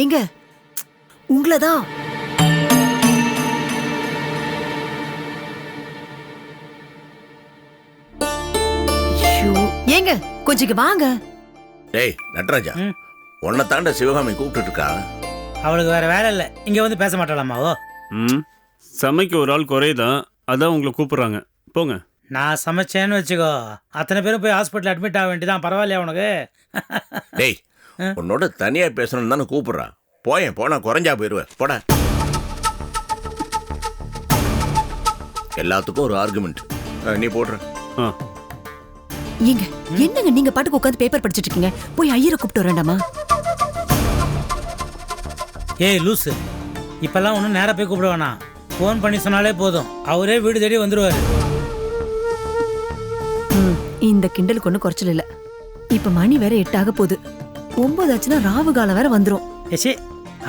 ஏங்க உங்களதான். ஏங்க கொஞ்சம் வாங்க. டேய் நட்ராஜா. உன்னை தாண்ட சிவகாமி கூப்பிட்டு இருக்கா அவளுக்கு வேற வேலை இல்லை. இங்க வந்து பேச மாட்டாளாமாவோ ம் சமைக்க ஒரு ஆள் குறையுதான். அதான் உங்களை கூப்பிடுறாங்க. போங்க. நான் சமைச்சேன்னு வச்சுக்கோ. அத்தனை பேரும் போய் ஹாஸ்பிட்டல் அட்மிட் ஆக வேண்டியதான் பரவாயில்லையா உனக்கு? டேய் உன்னோட தனியா பேசணும்னு தானே கூப்பிடுறா. போயேன் போனா குறைஞ்சா போயிருவேன் போட. எல்லாத்துக்கும் ஒரு ஆர்குமெண்ட் நீ போடுற. ஆ. ஏங்க என்னங்க நீங்க பாட்டுக்கு உட்காந்து பேப்பர் படிச்சிட்டு இருக்கீங்க போய் ஐயரை கூப்பிட்டு வரேன்டாமா? ஏய் லூசு. இப்பெல்லாம் ஒன்றும் நேராக போய் கூப்பிட வேணாம். ஃபோன் பண்ணி சொன்னாலே போதும். அவரே வீடு தேடி வந்துருவாரு. ம், இந்த கிண்டலுக்கு ஒன்றும் குறைச்சல் இல்ல. இப்ப மணி வேற எட்டாக போகுது. ஒன்பது ஆச்சுன்னா ராவு காலம் வேற வந்துரும். ஏச்சி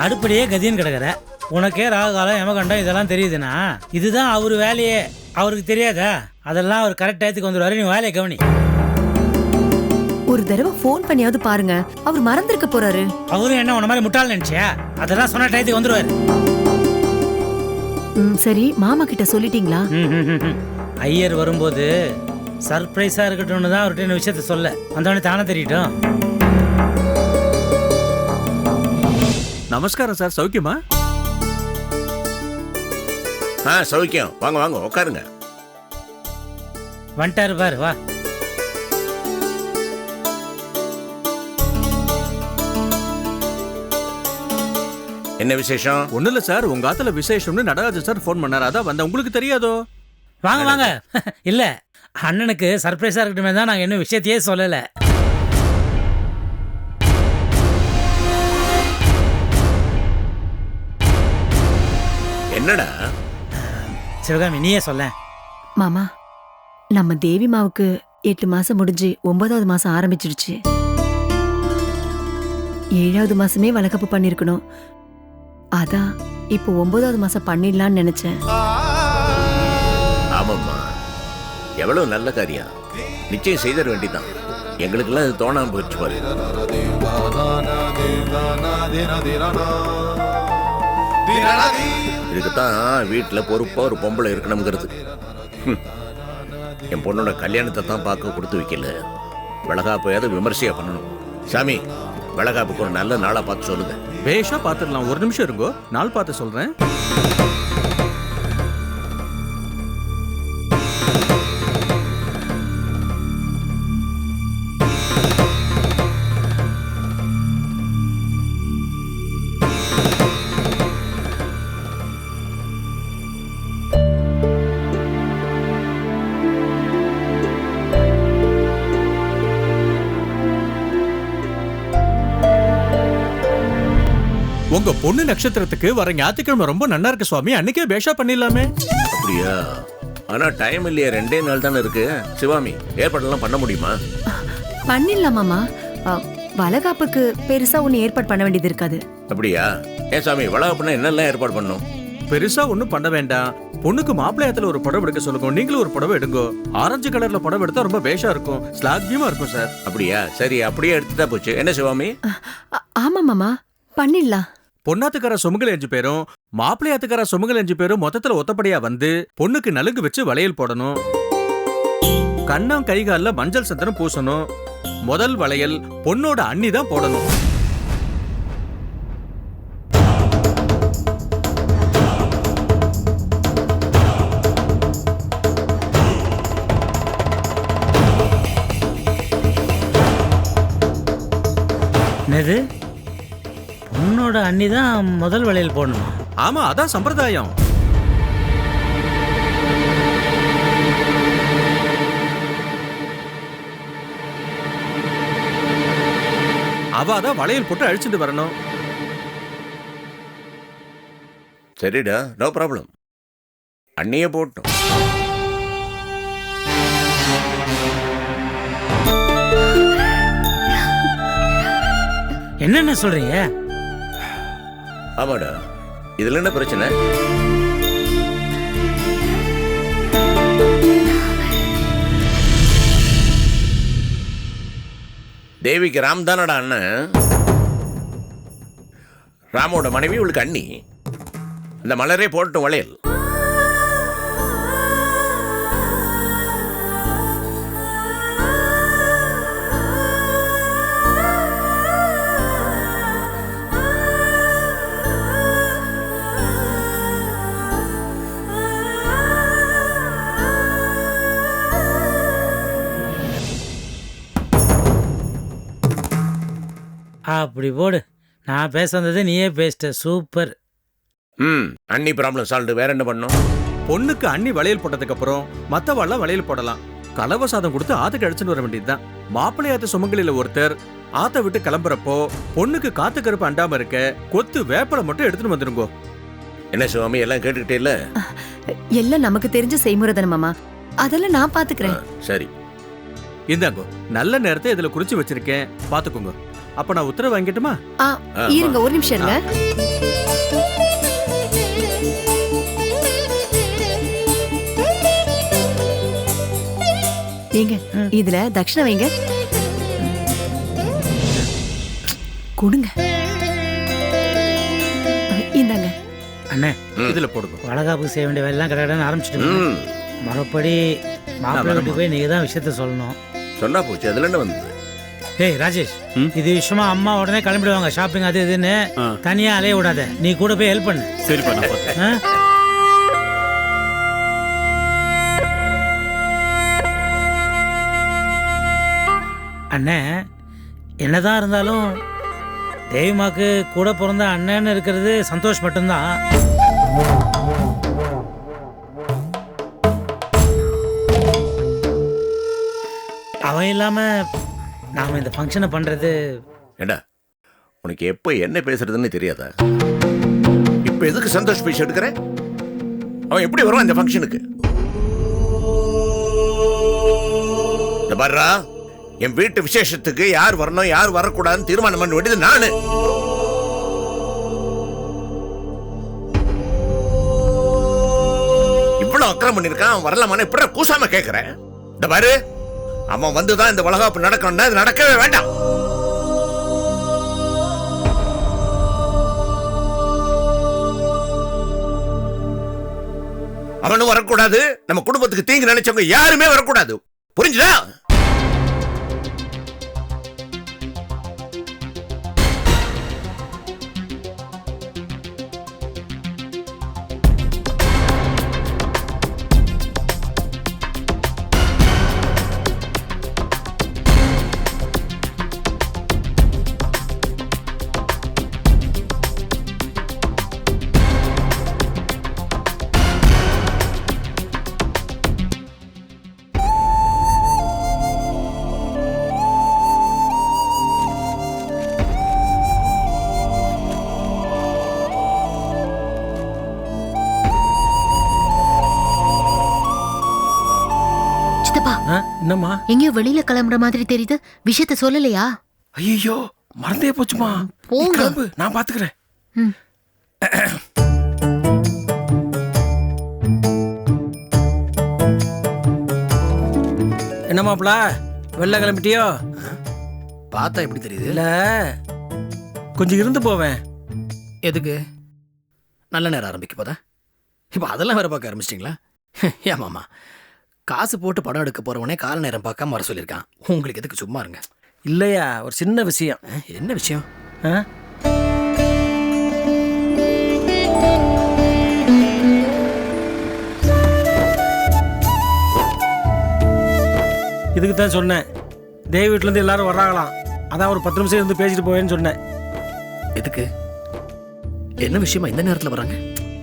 அடுப்படியே கதின்னு கிடக்குற. உனக்கே ராகுகாலம் யமகண்டம் இதெல்லாம் தெரியுதுண்ணா இதுதான் அவர் வேலையே. அவருக்கு தெரியாதா? அதெல்லாம் அவர் கரெக்ட் டயத்துக்கு வந்துடுவாரு நீ வேலையை கவனி. ஒரு தடவை ஃபோன் பண்ணியாவது பாருங்க. அவர் மறந்திருக்க போறாரு. அவரும் என்ன உன மாதிரி முட்டாள் நினைச்சியா? அதெல்லாம் சொன்ன டயத்துக்கு வந்துருவாரு. ம், சரி. மாமா கிட்ட சொல்லிட்டீங்களா? ம், ம், ம், ம். ஐயர் வரும்போது சர்ப்ரைஸா இருக்கட்டும்னு தான் அவர்கிட்ட இந்த விஷயத்த சொல்ல. வந்தவனே தானே தெரியட்டும். நமஸ்காரம் சார் சௌக்கியமா? ஆ சௌக்கியம். வாங்க வாங்க உட்காருங்க வந்துட்டாரு பாரு வா. என்ன விசேஷம்? ஒண்ணு இல்ல சார் உங்க ஆத்துல விசேஷம்னு நடராஜன் சார் ஃபோன் பண்ணாரு. அதான் வந்த உங்களுக்கு தெரியாதோ? வாங்க வாங்க. இல்ல அண்ணனுக்கு சர்ப்ரைஸா இருக்கட்டுமே தான் நாங்க இன்னும் விஷயத்தையே சொல்லல. என்னடா சிவகாமி நீயே சொல்ல மாமா நம்ம தேவி மாவுக்கு எட்டு மாசம் முடிஞ்சு ஒன்பதாவது மாசம் ஆரம்பிச்சிடுச்சு ஏழாவது மாசமே வளகப்பு பண்ணிருக்கணும் அதான் இப்போ ஒன்பதாவது மாசம் பண்ணிடலாம்னு நினைச்சேன் ஆமாம்மா எவ்வளவு நல்ல காரியம் நிச்சயம் செய்தர வேண்டிதான் எங்களுக்கெல்லாம் இது தோணாம போயிடுச்சு பாரு இதுக்குத்தான் வீட்டில் பொறுப்பாக ஒரு பொம்பளை இருக்கணுங்கிறது. என் பொண்ணோட கல்யாணத்தை தான் பார்க்க கொடுத்து வைக்கல. விளகாப்பையாவது விமர்சையாக பண்ணணும். சாமி விளகாப்புக்கு ஒரு நல்ல நாளாக பார்த்து சொல்லுங்க. பேஷா பார்த்துடலாம். ஒரு நிமிஷம் இருங்கோ. நாள் பார்த்து சொல்கிறேன் உங்க பொண்ணு நட்சத்திரத்துக்கு வர ஞாயிற்றுக்கிழமை ரொம்ப நன்னா இருக்கு சுவாமி. அன்னைக்கே பேஷா பண்ணிடலாமே. அப்படியா? ஆனா டைம் இல்லையா ரெண்டே நாள் தானே இருக்கு. சிவாமி ஏற்பாடெல்லாம் பண்ண முடியுமா? பண்ணிடலாம் மாமா. அ, வளகாப்புக்கு பெருசா ஒண்ணு ஏற்பாடு பண்ண வேண்டியது இருக்காது. அப்படியா? ஏன் சாமி வளகாப்புனா என்னெல்லாம் ஏற்பாடு பண்ணும் பெருசா ஒண்ணும் பண்ண வேண்டாம். பொண்ணுக்கு மாப்பிள்ளையத்துல ஒரு புடவை எடுக்க சொல்லுங்க. நீங்களும் ஒரு புடவை எடுங்கோ. ஆரஞ்சு கலர்ல புடவை எடுத்தா ரொம்ப பேஷா இருக்கும். ஸ்லாக்கியமா இருக்கும் சார். அப்படியா? சரி அப்படியே எடுத்துட்டா போச்சு. என்ன சிவாமி? அ- ஆமா மாமா. பண்ணிடலாம். பொண்ணாத்துக்கார சுமங்கல் அஞ்சு பேரும் மாப்பிள்ளையாத்துக்கார சுமங்கல் அஞ்சு பேரும் மொத்தத்துல ஒத்தப்படியா வந்து பொண்ணுக்கு நலுங்கு வச்சு வளையல் போடணும். கண்ணம் கைகால்ல மஞ்சள் சந்தனம் பூசணும். முதல் வளையல் பொண்ணோட அண்ணி தான் போடணும். என்னது? பொண்ணோட அண்ணி தான் முதல் வளையல் போடணுமா? ஆமா அதான் சம்பிரதாயம். அவ தான் வளையல் போட்டு அழிச்சிட்டு வரணும். சரிடா நோ ப்ராப்ளம் அண்ணியே போட்டோம். என்னென்ன சொல்றீங்க? ஆமாடா. இதுல என்ன பிரச்சனை? தேவிக்கு ராம் தானடா அண்ணன்? ராமோட மனைவி இவளுக்கு அண்ணி. அந்த மலரே போட்டும் வளையல். அப்படி போடு. நான் பேச வந்தது நீயே பேசிட்ட. சூப்பர். ம் அண்ணி ப்ராப்ளம் சால்வ் வேற என்ன பண்ணும்? பொண்ணுக்கு அண்ணி வளையல் போட்டதுக்கு அப்புறம் மத்தவாள்லாம் வளையல் போடலாம். கலவ சாதம் கொடுத்து ஆத்துக்கு அடிச்சுட்டு வர வேண்டியதுதான். மாப்பிள்ளையாத்து சுமங்கலில ஒருத்தர் ஆத்த விட்டு கிளம்புறப்போ பொண்ணுக்கு காத்து கருப்பு அண்டாம இருக்க கொத்து வேப்பலை மட்டும் எடுத்துட்டு வந்துருங்கோ. என்ன சுவாமி எல்லாம் கேட்டுக்கிட்டே இல்ல? எல்லாம் நமக்கு தெரிஞ்ச செய்முறை தானே மாமா. அதெல்லாம் நான் பாத்துக்கிறேன். சரி. இந்தாங்கோ நல்ல நேரத்தை இதுல குறிச்சு வச்சிருக்கேன். பாத்துக்கோங்க. அப்ப நான் உத்தரவு வாங்கிட்டுமா? ஆ, இருங்க ஒரு நிமிஷம் இருங்க. ஏங்க இதுல தட்சிணை வைங்க. கொடுங்க. இந்தாங்க. அண்ணே இதுல போடுங்க. வளகாப்புக்கு செய்ய வேண்டிய வேலையெல்லாம் கடகடன்னு ஆரம்பிச்சிட்டு ம். மறுபடி மாப்பிள்ளை வீட்டுக்கு போய் நீங்க தான் விஷயத்த சொல்லணும். சொன்னா போச்சு அதுல என்ன வந்தது? ஏய் ராஜேஷ்? இது விஷயமா அம்மா உடனே கிளம்பிடுவாங்க ஷாப்பிங் அது இதுன்னு. தனியா அலைய விடாத நீ கூட போய் ஹெல்ப் பண்ணு பார்த்துக்கிறேன். ஆ? அண்ணே என்னதான் இருந்தாலும் தேவிமாக்கு கூட பிறந்த அண்ணன்னு இருக்கிறது சந்தோஷ் மட்டும்தான் அவன் இல்லாம நாம இந்த ஃபங்க்ஷனை பண்றது ஏண்டா உனக்கு எப்போ என்ன பேசுறதுன்னு தெரியாதா? இப்போ எதுக்கு சந்தோஷ் பேசி எடுக்கிற? அவன் எப்படி வருவான் இந்த ஃபங்க்ஷனுக்கு இந்த பாருடா என் வீட்டு விசேஷத்துக்கு யார் வரணும் யார் வரக்கூடாதுன்னு தீர்மானம் பண்ண வேண்டியது நானு. இவ்வளவு அக்கிரம் பண்ணிருக்கான் அவன் வரலாமான்னு இப்படி கூசாம கேட்கிறேன் இந்த பாரு அவன் வந்துதான் இந்த வளகாப்பு நடக்கணும்னா இது நடக்கவே வேண்டாம். அவனும் வரக்கூடாது. நம்ம குடும்பத்துக்கு தீங்கு நினைச்சவங்க யாருமே வரக்கூடாது. புரிஞ்சுதா? என்னம்மா? எங்கேயோ வெளியில கிளம்புற மாதிரி தெரியுது. விஷயத்த சொல்லலையா? ஐயோ மறந்தே போச்சுமா. போங்க. கிளம்பு நான் பாத்துக்கிறேன். ம். என்ன மாப்பிள வெளில கிளம்பிட்டியோ? பார்த்தா எப்படி தெரியுது? இல்ல. கொஞ்சம் இருந்து போவேன். எதுக்கு? நல்ல நேரம் ஆரம்பிக்க போதா? இப்போ அதெல்லாம் வேற பார்க்க ஆரம்பிச்சிட்டிங்களா? ஏமாமா காசு போட்டு படம் எடுக்க போறவனே கால நேரம் பார்க்காம வர சொல்லியிருக்கான். உங்களுக்கு எதுக்கு சும்மா இருங்க. இல்லையா ஒரு சின்ன விஷயம். என்ன விஷயம்? ஆ? இதுக்கு தான் சொன்னேன். தேவி வீட்டுல இருந்து எல்லாரும் வர்றாங்களாம். அதான் ஒரு பத்து நிமிஷம் இருந்து பேசிட்டு போவேன்னு சொன்னேன். எதுக்கு? என்ன விஷயமா இந்த நேரத்தில் வராங்க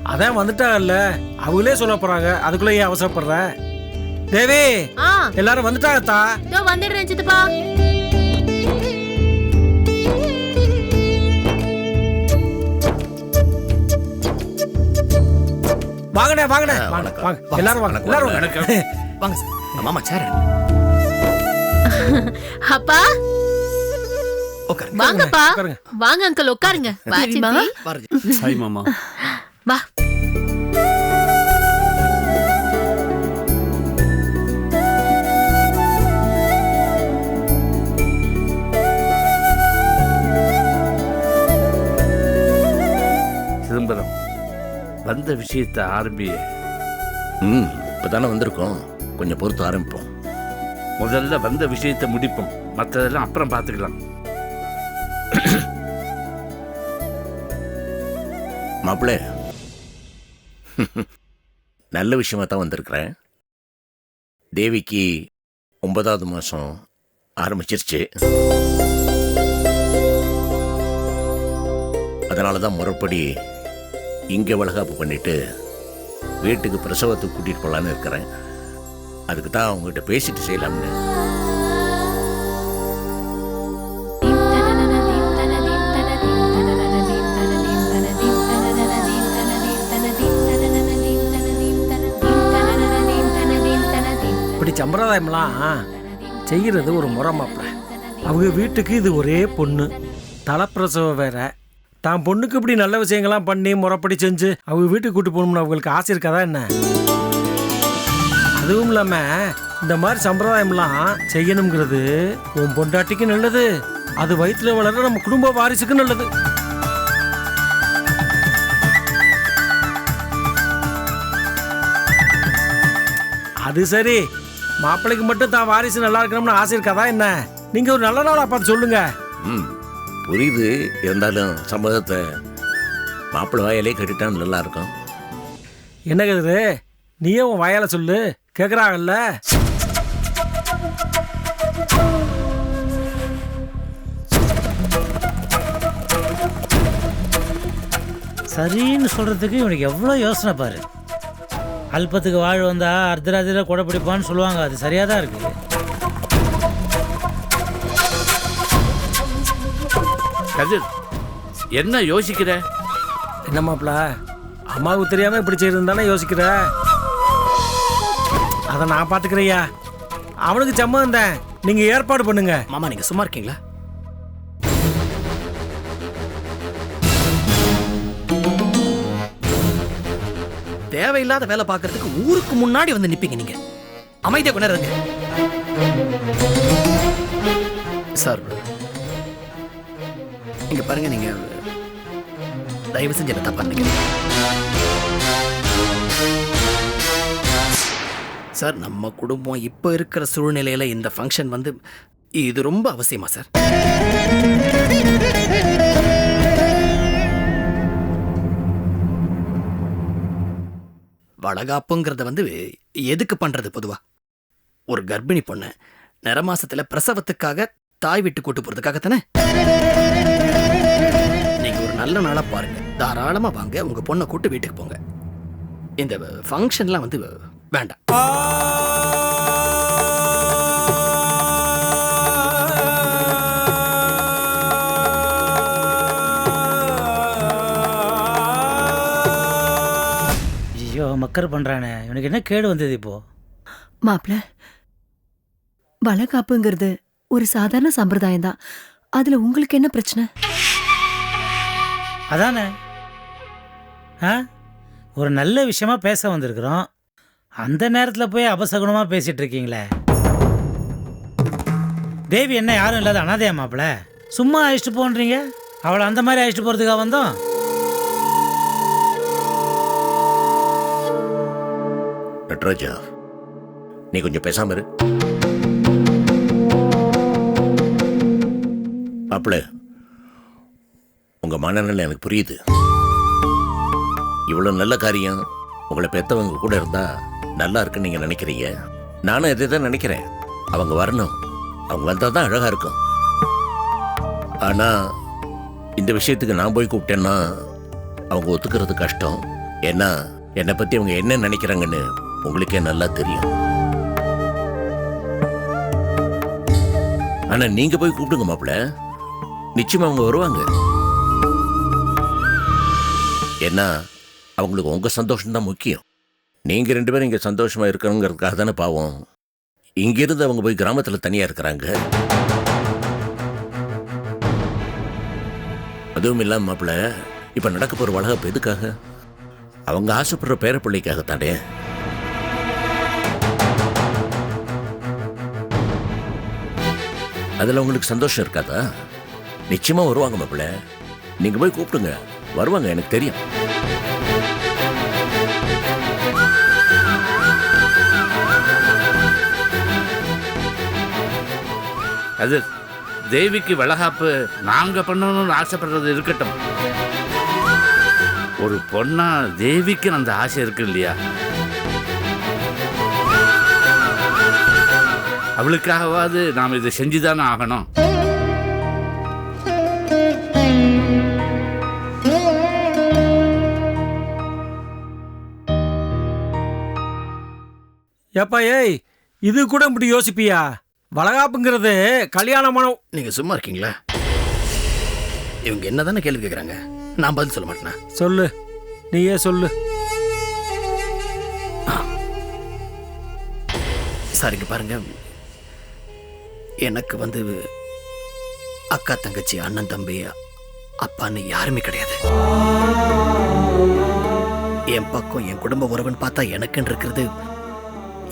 அதான் வந்துட்டாங்கல்ல. அவங்களே சொல்ல போறாங்க. அதுக்குள்ள ஏன் அவசரப்படுற? தேவி எல்லாரும் வந்துட்டாங்க தா. இதோ வந்துடுறேன் சித்தப்பா. வாங்கண்ணே ஆ, வாங்க. வாங்க. எல்லாரும் வாங்க. எல்லாரும் வாங்க. வாங்க சார் மாமா சேர் அப்பா. வாங்கப்பா. வாங்க அங்கிள் உட்காருங்க. வா மாமா. வா. வந்த விஷயத்தை ஆரம்பி ம் இப்பதானே வந்திருக்கோம். கொஞ்சம் பொறுத்து ஆரம்பிப்போம். முதல்ல வந்த விஷயத்தை முடிப்போம். மற்றதெல்லாம் அப்புறம் பார்த்துக்கலாம். மாப்பிள்ளை நல்ல விஷயமா தான் வந்திருக்கிறேன். தேவிக்கு ஒன்பதாவது மாதம் ஆரம்பிச்சிருச்சு. அதனால தான் முறைப்படி இங்கே வளகாப்பு பண்ணிவிட்டு வீட்டுக்கு பிரசவத்துக்கு கூட்டிகிட்டு போகலான்னு இருக்கிறேன். அதுக்கு தான் அவங்ககிட்ட பேசிட்டு செய்யலாம்னு. இப்படி சம்பிரதாயம்லாம் செய்கிறது ஒரு முறை மாப்பிள்ள அவங்க வீட்டுக்கு இது ஒரே பொண்ணு. தலைப்பிரசவம் வேற. தான் பொண்ணுக்கு இப்படி நல்ல விஷயங்கள்லாம் பண்ணி முறைப்படி செஞ்சு அவங்க வீட்டுக்கு கூட்டு போகணும்னு அவங்களுக்கு ஆசை இருக்காதா என்ன? அதுவும் இல்லாமல் இந்த மாதிரி சம்பிரதாயம்லாம் செய்யணுங்கிறது உன் பொண்டாட்டிக்கு நல்லது. அது வயிற்றுல வளர நம்ம குடும்ப வாரிசுக்கு நல்லது. அது சரி. மாப்பிள்ளைக்கு மட்டும் தான் வாரிசு நல்லா இருக்கணும்னு ஆசை இருக்காதா என்ன? நீங்க ஒரு நல்ல நாளா பார்த்து சொல்லுங்க. ம். புரியுது. இருந்தாலும் சம்மதத்தை மாப்பிள்ளை வாயிலே கட்டிட்டா நல்லா இருக்கும் என்ன கதிரு நீயே உன் வாயால சொல்லு. கேக்குறாங்கல்ல? சரின்னு சொல்றதுக்கு இவனுக்கு எவ்வளோ யோசனை பாரு. அல்பத்துக்கு வாழ் வந்தா அர்த்தராத்திரியில் கொடை பிடிப்பான்னு சொல்லுவாங்க. அது சரியாக தான் இருக்கு. கதிர் என்ன யோசிக்கிற? என்ன மாப்பிள? அம்மாவுக்கு தெரியாம இப்படி செய்யறது யோசிக்கிற? அதை நான் பாத்துக்கிறையா அவனுக்கு சம்மதம் தான் நீங்க ஏற்பாடு பண்ணுங்க. மாமா நீங்க சும்மா இருக்கீங்களா? தேவையில்லாத வேலை பார்க்கறதுக்கு ஊருக்கு முன்னாடி வந்து நிப்பீங்க நீங்க. அமைதியா இருங்க. சார் இங்கே பாருங்கள் நீங்கள் தயவு செஞ்சு என்ன தப்பா சார் நம்ம குடும்பம் இப்போ இருக்கிற சூழ்நிலையில் இந்த ஃபங்க்ஷன் வந்து இது ரொம்ப அவசியமா சார்? வளகாப்புங்கிறத வந்து எதுக்கு பண்ணுறது பொதுவாக ஒரு கர்ப்பிணி பொண்ணு நிறமாசத்துல பிரசவத்துக்காக தாய் விட்டு கூட்டு போறதுக்காக தானே நீங்க ஒரு நல்ல நாளா பாருங்க. தாராளமா வாங்க உங்க பொண்ணை கூட்டு வீட்டுக்கு போங்க. இந்த ஃபங்க்ஷன்லாம் வந்து வேண்டாம். ஐயோ மக்கர் பண்ணுறானே இவனுக்கு என்ன கேடு வந்தது இப்போ? மாப்பிள வளகாப்புங்கிறது ஒரு சாதாரண சம்பிரதாயம் தான் அதுல உங்களுக்கு என்ன பிரச்சனை? அதானே? ஆ? ஒரு நல்ல விஷயமா பேச வந்திருக்கிறோம். அந்த நேரத்தில் போய் அபசகுணமாக பேசிட்டு இருக்கீங்களே. தேவி என்ன யாரும் இல்லாத அனாதையா மாப்பிள? சும்மா அழைச்சிட்டு போன்றீங்க? அவளை அந்த மாதிரி அழைச்சிட்டு போகிறதுக்காக வந்தோம்? நட்ராஜா நீ கொஞ்சம் பேசாம இரு. மாப்பிள்ள உங்க மனநிலை எனக்கு புரியுது. இவ்வளோ நல்ல காரியம் உங்களை பெற்றவங்க கூட இருந்தா நல்லா இருக்குன்னு நீங்க நினைக்கிறீங்க. நானும் இதை தான் நினைக்கிறேன். அவங்க வரணும். அவங்க வந்தால் தான் அழகா இருக்கும். ஆனால் இந்த விஷயத்துக்கு நான் போய் கூப்பிட்டேன்னா அவங்க ஒத்துக்கிறது கஷ்டம். ஏன்னா என்னை பற்றி அவங்க என்ன நினைக்கிறாங்கன்னு உங்களுக்கே நல்லா தெரியும். ஆனால் நீங்கள் போய் கூப்பிடுங்க மாப்பிள. நிச்சயமா அவங்க வருவாங்க. ஏன்னா அவங்களுக்கு உங்கள் சந்தோஷம்தான் முக்கியம். நீங்கள் ரெண்டு பேரும் இங்கே சந்தோஷமாக இருக்கணுங்கிறதுக்காக தானே பாவம். இங்கிருந்து அவங்க போய் கிராமத்தில் தனியாக இருக்கிறாங்க. அதுவும் இல்லாமல் மாப்பிள்ள இப்போ நடக்க போகிற வளகப்பு எதுக்காக? அவங்க ஆசைப்படுற பேரப்பிள்ளைக்காக தானே அதில் உங்களுக்கு சந்தோஷம் இருக்காதா? நிச்சயமா வருவாங்க மாப்பிள்ள. நீங்க போய் கூப்பிடுங்க. வருவாங்க எனக்கு தெரியும். அது தேவிக்கு வளகாப்பு நாங்க பண்ணணும்னு ஆசைப்படுறது இருக்கட்டும். ஒரு பொண்ணா தேவிக்கு அந்த ஆசை இருக்கு இல்லையா? அவளுக்காகவாது நாம் இதை செஞ்சுதானே ஆகணும். ஏப்பா ஏய் இது கூட இப்படி யோசிப்பியா? வளகாப்புங்கிறது கல்யாணமான நீங்க சும்மா இருக்கீங்களா? இவங்க என்ன தானே கேள்வி கேட்குறாங்க நான் பதில் சொல்ல மாட்டேனா? சொல்லு. நீயே சொல்லு. சார் இங்க பாருங்க. எனக்கு வந்து அக்கா தங்கச்சி அண்ணன் தம்பி அப்பான்னு யாருமே கிடையாது. என் பக்கம் என் குடும்ப உறவுன்னு பார்த்தா எனக்குன்னு இருக்கிறது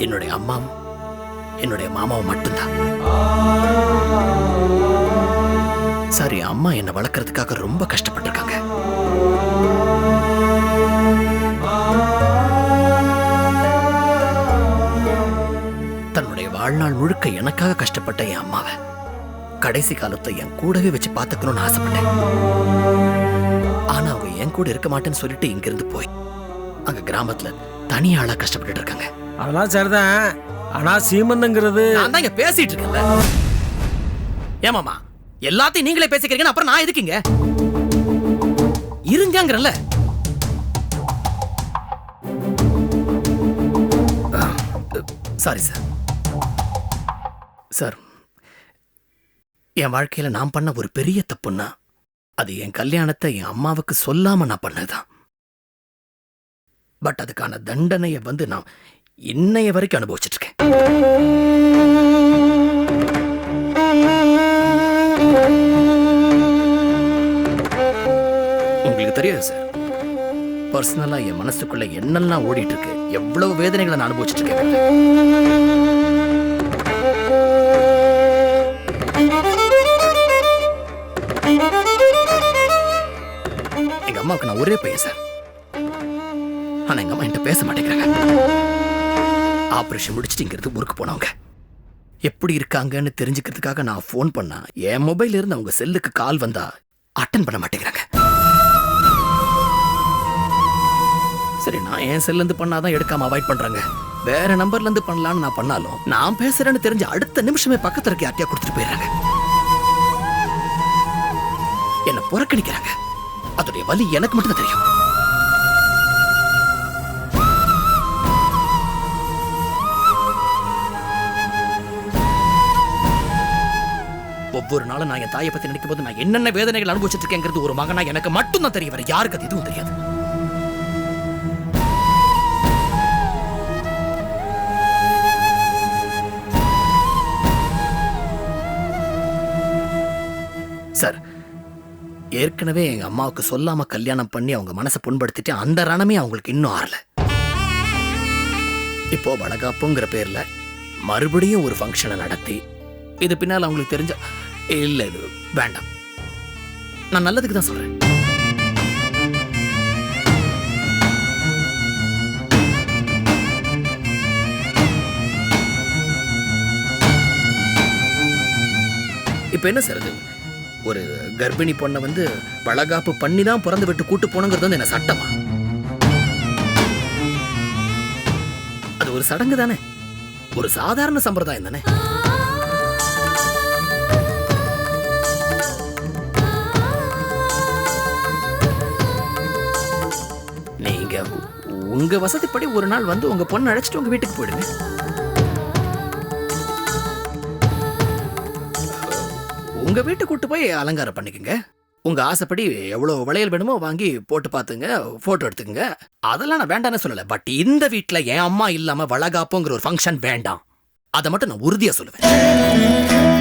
என்னுடைய அம்மாவும் என்னுடைய மாமாவும் மட்டும்தான். சார் என் அம்மா என்னை வளர்க்கறதுக்காக ரொம்ப கஷ்டப்பட்டிருக்காங்க. தன்னுடைய வாழ்நாள் முழுக்க எனக்காக கஷ்டப்பட்ட என் அம்மாவை கடைசி காலத்தை என் கூடவே வச்சு பார்த்துக்கணும்னு ஆசைப்பட்டேன். ஆனா அவங்க என் கூட இருக்க மாட்டேன்னு சொல்லிட்டு இங்கிருந்து போய் அங்க கிராமத்துல தனியாளா கஷ்டப்பட்டுட்டு இருக்காங்க. அதெல்லாம் சரிதான். ஆனா சீமந்தங்கிறது நான் தான் இங்க பேசிட்டு இருக்கேன்ல. ஏமாமா எல்லாத்தையும் நீங்களே பேசிக்கிறீங்கன்னு அப்புறம் நான் எதுக்குங்க இருங்கங்கிறல்ல சாரி சார் சார் என் வாழ்க்கையில நான் பண்ண ஒரு பெரிய தப்புன்னா அது என் கல்யாணத்தை என் அம்மாவுக்கு சொல்லாமல் நான் பண்ணதுதான். பட் அதுக்கான தண்டனையை வந்து நான் இன்னைய வரைக்கும் அனுபவிச்சிட்டு இருக்கேன் உங்களுக்கு தெரியாது சார் பர்சனலா என் மனசுக்குள்ள என்னெல்லாம் ஓடிட்டு இருக்கு எவ்வளவு வேதனைகளை நான் அனுபவிச்சுட்டு இருக்கேன் எங்க அம்மாவுக்கு நான் ஒரே பையன் சார் ஆனா எங்க அம்மா என்கிட்ட பேச மாட்டேங்கிறாங்க. ஆப்ரேஷன் முடிச்சுட்டு ஊருக்கு போனவங்க. எப்படி இருக்காங்கன்னு தெரிஞ்சுக்கிறதுக்காக நான் ஃபோன் பண்ணா என் மொபைல் இருந்து அவங்க செல்லுக்கு கால் வந்தா அட்டன் பண்ண மாட்டேங்கிறாங்க. சரி நான் என் செல்ல இருந்து பண்ணாதான் எடுக்காம அவாய்ட் பண்றாங்க. வேற நம்பர்ல இருந்து பண்ணலாம்னு நான் பண்ணாலும் நான் பேசுறேன்னு தெரிஞ்சு அடுத்த நிமிஷமே பக்கத்துல இருக்க யார்ட்டையா கொடுத்துட்டு போயிடுறாங்க. என்ன புறக்கணிக்கிறாங்க. அதோடைய வலி எனக்கு மட்டும்தான் தெரியும். ஒவ்வொரு நாளும் நான் என் தாயை பத்தி நினைக்கும் போது நான் என்னென்ன வேதனைகள் அனுபவிச்சுட்டு இருக்கேங்கிறது ஒரு மகனா எனக்கு மட்டும் தான் தெரிய வர யாருக்கு அது எதுவும் தெரியாது. சார் ஏற்கனவே எங்க அம்மாவுக்கு சொல்லாம கல்யாணம் பண்ணி அவங்க மனசை புண்படுத்திட்டு அந்த ரணமே அவங்களுக்கு இன்னும் ஆறல. இப்போ வளகாப்புங்கிற பேர்ல மறுபடியும் ஒரு ஃபங்க்ஷனை நடத்தி இது பின்னால் அவங்களுக்கு தெரிஞ்ச இல்ல இது வேண்டாம். நான் நல்லதுக்கு தான் சொல்றேன். இப்ப என்ன சார் ஒரு கர்ப்பிணி பொண்ணை வந்து வளகாப்பு பண்ணி தான் பிறந்து விட்டு கூட்டு போனங்கிறது வந்து என்ன சட்டமா? அது ஒரு சடங்கு தானே? ஒரு சாதாரண சம்பிரதாயம் தானே? உங்க வசதிப்படி ஒரு நாள் வந்து உங்க பொண்ணை அழைச்சிட்டு உங்க வீட்டுக்கு போயிடுங்க. உங்க வீட்டுக்கு கூட்டு போய் அலங்காரம் பண்ணிக்கங்க. உங்க ஆசைப்படி எவ்வளவு வளையல் வேணுமோ வாங்கி போட்டு பார்த்துங்க போட்டோ எடுத்துக்கங்க. அதெல்லாம் நான் வேண்டாம்னு சொல்லல. பட் இந்த வீட்டில் என் அம்மா இல்லாம வளகாப்போங்கிற ஒரு ஃபங்க்ஷன் வேண்டாம். அதை மட்டும் நான் உறுதியா சொல்லுவேன்.